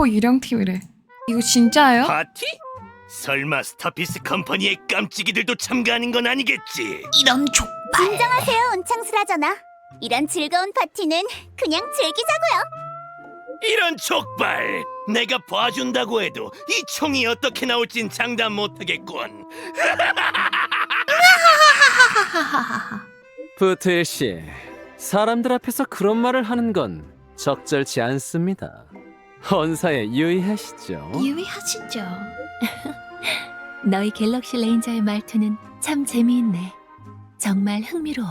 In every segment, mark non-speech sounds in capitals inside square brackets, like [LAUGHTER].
울보 유령팀이래. 이거 진짜예요? 파티? 설마 스타피스 컴퍼니의 깜찍이들도 참가하는 건 아니겠지? 이런 족발. 진정하세요, 온창스라잖아. 이런 즐거운 파티는 그냥 즐기자고요. 이런 족발! 내가 봐준다고 해도 이 총이 어떻게 나올진 장담 못하겠군. [LAUGHS] 부트일 씨, 사람들 앞에서 그런 말을 하는 건 적절치 않습니다. 헌사에 유의하시죠. 유의하시죠. [LAUGHS] 너희 갤럭시 레인저의 말투는 참 재미있네. 정말 흥미로워.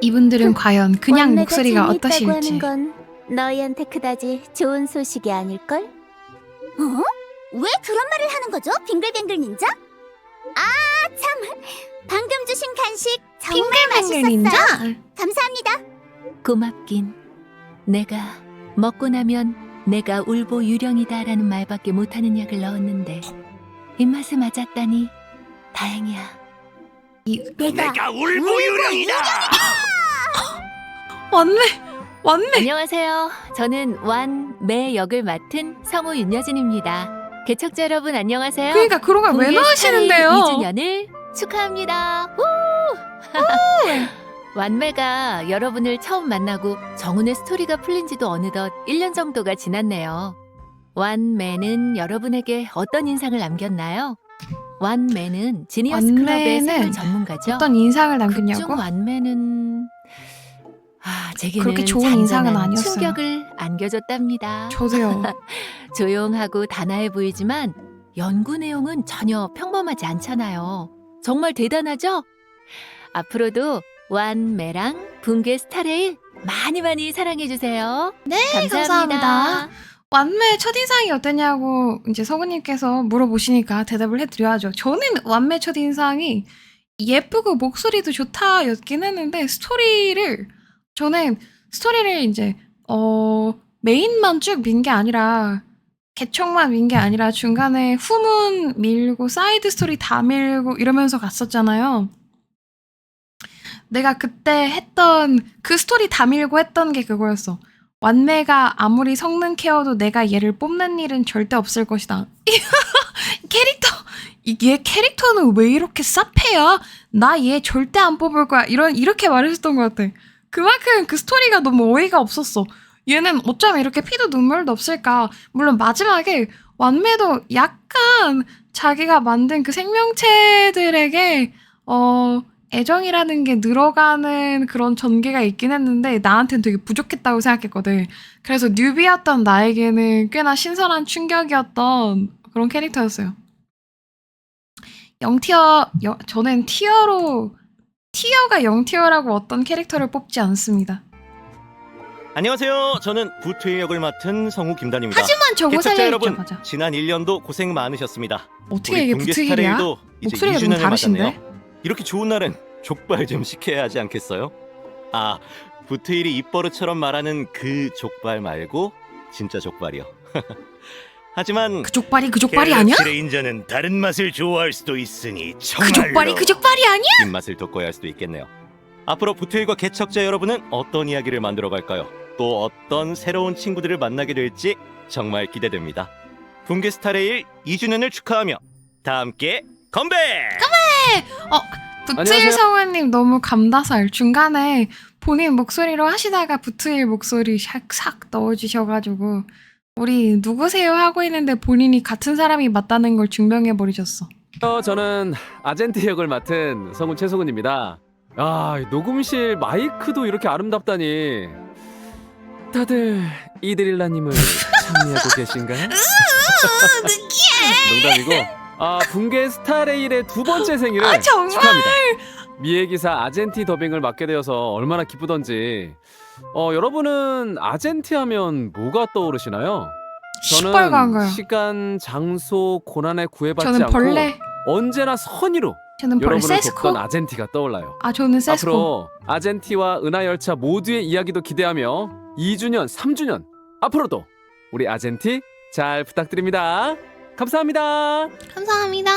이분들은 과연 그냥 목소리가 재미있다고 어떠실지. 건 너희한테 그다지 좋은 소식이 아닐걸? 어? 왜 그런 말을 하는 거죠, 빙글빙글 닌자? 아, 참. 방금 주신 간식 정말 맛있었어요. 닌자. 감사합니다. 고맙긴. 내가 먹고 나면 내가 울보 유령이다라는 말밖에 못하는 약을 넣었는데 입맛에 맞았다니 다행이야. 이 내가, 내가 울보 유령이다! 왔네. 왔네. 안녕하세요. 저는 완매 역을 맡은 성우 윤여진입니다. 개척자 여러분 안녕하세요. 그러니까 그런 걸 왜 공개 넣으시는데요? 2주년을 축하합니다. 우! 완매가 여러분을 처음 만나고 정훈의 스토리가 풀린 지도 어느덧 1년 정도가 지났네요. 완매는 여러분에게 어떤 인상을 남겼나요? 완매는 지니어스 클럽의 완매는 전문가죠. 어떤 인상을 극중 남겼냐고? 완매는 아, 제게는 그렇게 좋은 인상은 아니었어요. 충격을 안겨줬답니다. 저도요. [LAUGHS] 조용하고 단아해 보이지만 연구 내용은 전혀 평범하지 않잖아요. 정말 대단하죠? 앞으로도 완매랑 붕괴 스타레일 많이 많이 사랑해 주세요. 네, 감사합니다. 감사합니다. 완매 첫인상이 어땠냐고 이제 서구님께서 물어보시니까 대답을 해드려야죠. 저는 완매 첫인상이 예쁘고 목소리도 좋다였긴 했는데 스토리를 저는 스토리를 이제 어 메인만 쭉 민 게 아니라 개척만 민 게 아니라 중간에 후문 밀고 사이드 스토리 다 밀고 이러면서 갔었잖아요. 내가 그때 했던 그 스토리 다 밀고 했던 게 그거였어. 완매가 아무리 성능 케어도 내가 얘를 뽑는 일은 절대 없을 것이다. [LAUGHS] 캐릭터 얘 캐릭터는 왜 이렇게 쌉해야? 나 얘 절대 안 뽑을 거야. 이런 이렇게 말했었던 것 같아. 그만큼 그 스토리가 너무 어이가 없었어. 얘는 어쩜 이렇게 피도 눈물도 없을까? 물론 마지막에 완매도 약간 자기가 만든 그 생명체들에게 어 애정이라는 게 늘어가는 그런 전개가 있긴 했는데 나한테는 되게 부족했다고 생각했거든. 그래서 뉴비였던 나에게는 꽤나 신선한 충격이었던 그런 캐릭터였어요. 영티어, 여- 저는 티어로 티어가 영티어라고 어떤 캐릭터를 뽑지 않습니다. 안녕하세요. 저는 부트의 역을 맡은 성우 김단입니다. 하지만 저거 개척자 살려주죠, 여러분, 맞아. 지난 1년도 고생 많으셨습니다. 어떻게 이게 붕괴 부트힐이야? 스타레일도 이제 목소리가 2주년을 너무 다르신데? 맞았네요. 이렇게 좋은 날은 족발 좀 시켜야 하지 않겠어요? 아, 부트일이 입버릇처럼 말하는 그 족발 말고 진짜 족발이요. [LAUGHS] 하지만 그 족발이 그 족발이 아니야? 레인저는 다른 맛을 좋아할 수도 있으니 그 정말로 족발이 그 족발이 아니야? 입맛을 돋궈야 할 수도 있겠네요. 앞으로 부트일과 개척자 여러분은 어떤 이야기를 만들어 갈까요? 또 어떤 새로운 친구들을 만나게 될지 정말 기대됩니다. 붕괴 스타레일 2주년을 축하하며 다 함께 컴 백! 부트일 안녕하세요. 성우님 너무 감다살 중간에 본인 목소리로 하시다가 부트일 목소리 샥싹 넣어주셔가지고 우리 누구세요 하고 있는데 본인이 같은 사람이 맞다는 걸 증명해 버리셨어. 어, 저는 아젠티 역을 맡은 성우 최소근입니다. 아, 이 녹음실 마이크도 이렇게 아름답다니. 다들 이드릴라님을 [LAUGHS] 참여하고 계신가요? [LAUGHS] 농담이고. 아, 붕괴 스타레일의 두 번째 생일을 아, 정말? 축하합니다. 미애 기사 아젠티 더빙을 맡게 되어서 얼마나 기쁘던지. 어, 여러분은 아젠티 하면 뭐가 떠오르시나요? 시뻘건가요. 시간, 장소, 고난에 구애받지 저는 않고 벌레. 언제나 선의로 저는 벌 여러분을 세스코. 돕던 아젠티가 떠올라요. 아 저는 세스코. 앞으로 아젠티와 은하 열차 모두의 이야기도 기대하며 2주년, 3주년 앞으로도 우리 아젠티 잘 부탁드립니다. 감사합니다. 감사합니다.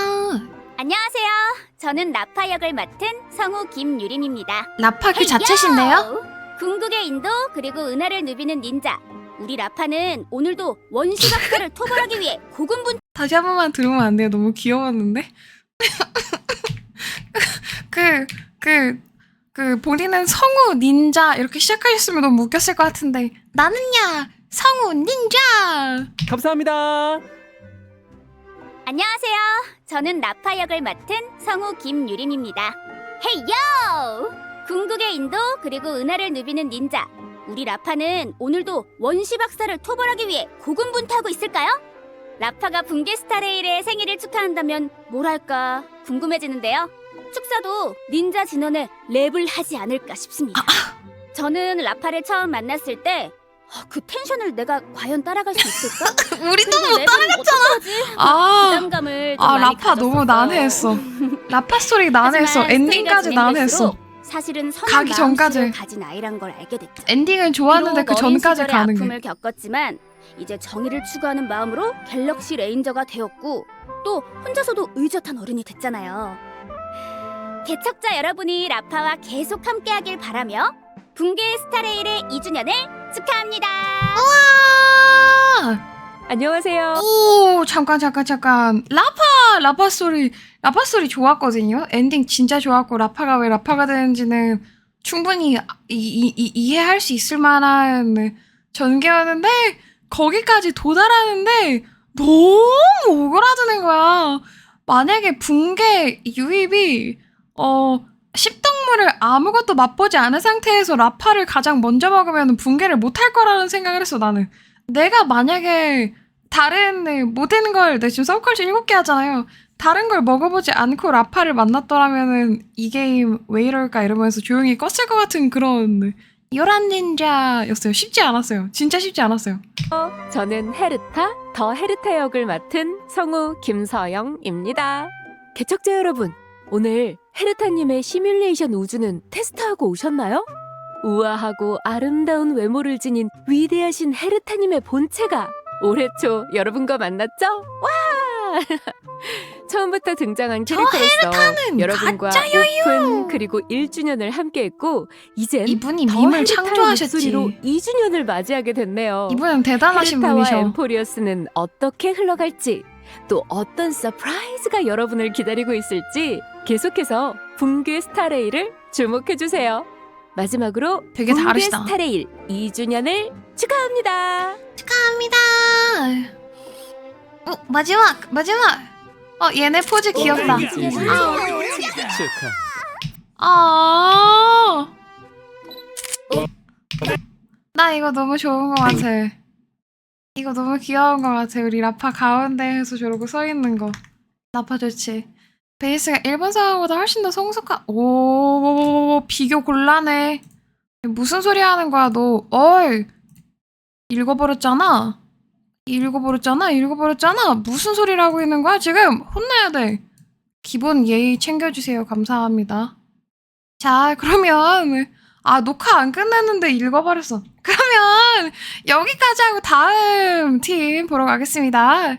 안녕하세요. 저는 나파 역을 맡은 성우 김유림입니다. 라파 그! 자체신데요? 궁극의 인도 그리고 은하를 누비는 닌자 우리 라파는 오늘도 원시 박사를 [LAUGHS] 토벌하기 위해 고군분 다시 한 번만 들으면 안 돼요? 너무 귀여웠는데? [LAUGHS] 그, 그, 그, 본인은 성우 닌자 이렇게 시작하셨으면 너무 웃겼을 것 같은데, 나는야, 성우 닌자! 감사합니다. 안녕하세요. 저는 라파 역을 맡은 성우 김유림입니다. 헤이요! 궁극의 인도 그리고 은하를 누비는 닌자. 우리 라파는 오늘도 원시 박사를 토벌하기 위해 고군분투하고 있을까요? 라파가 붕괴 스타레일의 생일을 축하한다면 뭘 할까 궁금해지는데요. 축사도 닌자 진원에 랩을 하지 않을까 싶습니다. 저는 라파를 처음 만났을 때 그 텐션을 내가 과연 따라갈 수 있을까? [LAUGHS] 우리 또 그리고 못 따라갔잖아! 어떡하지? 아, 부담감을 좀 아, 많이 라파 너무 가졌었어요. 난해했어. 라파 스토리 [LAUGHS] 난해했어. 하지만 엔딩까지 스토리가 난해했어. 진행될수록 사실은 선한 가기 전까지. 마음씨를 가진 아이란 걸 알게 됐죠. 엔딩은 좋았는데 그 비록 어린 전까지 가는 게. 아픔을 겪었지만 이제 정의를 추구하는 마음으로 갤럭시 레인저가 되었고 또 혼자서도 의젓한 어른이 됐잖아요. 개척자 여러분이 라파와 계속 함께하길 바라며 붕괴 스타레일의 2주년을 축하합니다. 아! 안녕하세요. 오 잠깐 잠깐 잠깐 라파 라파 스토리 라파 스토리 좋았거든요 엔딩 진짜 좋았고 라파가 왜 라파가 되는지는 충분히 이, 이, 이, 이 해할 수 있을 만한 전개였는데 거기까지 도달하는데 너무 오그라드는 거야 만약에 붕괴 유입이 어 십덕물을 아무것도 맛보지 않은 상태에서 라파를 가장 먼저 먹으면 붕괴를 못할 거라는 생각을 했어 나는 내가 만약에 다른 모든 걸 내가 지금 서브컬처 7개 하잖아요. 다른 걸 먹어보지 않고 라파를 만났더라면은 이 게임 왜 이럴까 이러면서 조용히 껐을 것 같은 그런 요란 닌자였어요. 쉽지 않았어요. 진짜 쉽지 않았어요. 저는 헤르타, 더 헤르타 역을 맡은 성우 김서영입니다. 개척자 여러분, 오늘 헤르타님의 시뮬레이션 우주는 테스트하고 오셨나요? 우아하고 아름다운 외모를 지닌 위대하신 헤르타님의 본체가 올해 초 여러분과 만났죠? 와! [LAUGHS] 처음부터 등장한 저 캐릭터로서 여러분과! 오픈 그리고 1주년을 함께했고 이젠 이분이 더 밈을 헤르타의 창조하셨지. 목소리로 2주년을 맞이하게 됐네요. 이분은 대단하신 헤르타와 분이셔. 엠포리어스는 어떻게 흘러갈지 또 어떤 서프라이즈가 여러분을 기다리고 있을지 계속해서 붕괴 스타레일을 주목해 주세요. 마지막으로 되게 붕괴 다르시다. 스타레일 2주년을 축하합니다. 축하합니다. 어 마지막 마지막. 어 얘네 포즈 귀엽다. 축하. 아. 나 이거 너무 좋은 것 같아. 이거 너무 귀여운 것 같아. 우리 라파 가운데에서 저러고 서 있는 거. 라파 좋지. 베이스가 일본 사람보다 훨씬 더 성숙한. 오 비교 곤란해. 무슨 소리 하는 거야 너? 어이 읽어버렸잖아. 읽어버렸잖아. 읽어버렸잖아. 무슨 소리를 하고 있는 거야 지금? 혼나야 돼. 기본 예의 챙겨주세요. 감사합니다. 자, 그러면 아 녹화 안 끝났는데 읽어버렸어. 그러면 여기까지 하고 다음 팀 보러 가겠습니다.